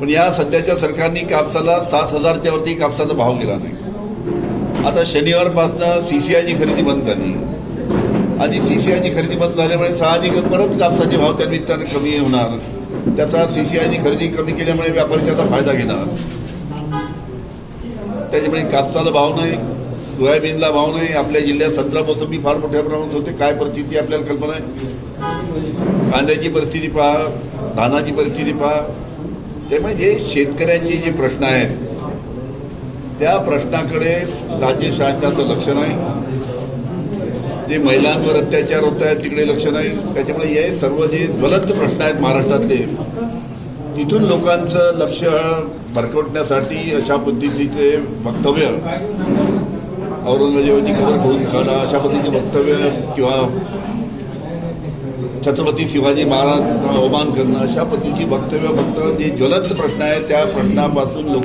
पण या सध्याच्या सरकारने कापसाला सात हजारच्या वरती कापसाचा भाव गेला नाही. आता शनिवारपासनं सीसीआयची खरेदी बंद झाली. आणि सीसीआयची खरेदी बंद झाल्यामुळे साहजिकच परत कापसाचे भाव त्या निमित्ताने कमी होणार. त्याचा सीसीआयची खरेदी कमी केल्यामुळे व्यापारी त्याचा फायदा घेणार. त्याच्यामुळे कापसाला भाव नाही सोयाबीनला भाव नाही आपल्या जिल्ह्यात संत्रा मोसंबी फार मोठ्या प्रमाणात होते. काय परिस्थिती आपल्याला कल्पना आहे? कांद्याची परिस्थिती पहा धानाची परिस्थिती पहा त्यामुळे म्हणजे शेतकऱ्यांचे जे प्रश्न आहेत त्या प्रश्नाकडे राज्य शासनाचं लक्ष नाही. जे महिलांवर अत्याचार होत आहेत तिकडे लक्ष नाही. त्याच्यामुळे हे सर्व जे ज्वलंत प्रश्न आहेत महाराष्ट्रातले तिथून लोकांचं लक्ष भरकवण्यासाठी अशा पद्धतीचे वक्तव्य औरंगजेबाची खबर घेऊन काढा अशा पद्धतीचे वक्तव्य किंवा छत्रपती शिवाजी महाराजांचा अवमान करणं अशा पद्धतीची वक्तव्य फक्त जे ज्वलंत प्रश्न आहेत त्या प्रश्नापासून लोक